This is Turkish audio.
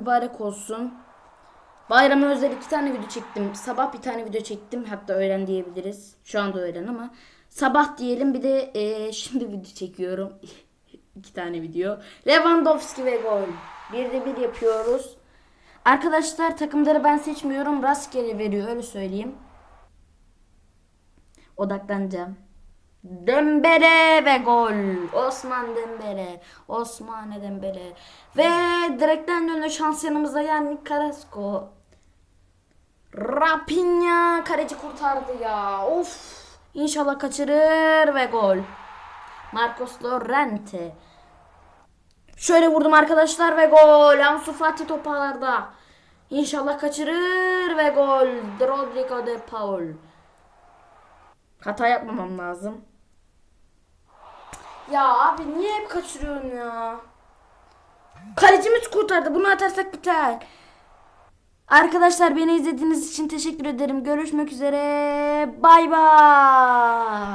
mübarek olsun. Bayrama özel iki tane video çektim. Sabah bir tane video çektim. Hatta öğlen diyebiliriz. Şu anda öğlen ama. Sabah diyelim bir de eee, şimdi video çekiyorum. iki tane video. Lewandowski ve gol. Bir de bir yapıyoruz. Arkadaşlar takımları ben seçmiyorum. Rastgele veriyor öyle söyleyeyim. Odaklanacağım. Dembele ve gol. Osman Dembele. Osmane Dembele. Ve direkten döndü şans yanımızda yani Carrasco. Rapinha kaleci kurtardı ya. Of. İnşallah kaçırır ve gol. Marcos Llorente. Şöyle vurdum arkadaşlar ve gol. Ansu Fati toparlarda. İnşallah kaçırır ve gol. Rodrigo de Paul. Hata yapmamam lazım. Ya abi niye hep kaçırıyorsun ya? Kalecimiz kurtardı. Bunu atarsak biter. Arkadaşlar beni izlediğiniz için teşekkür ederim. Görüşmek üzere. Bay bay.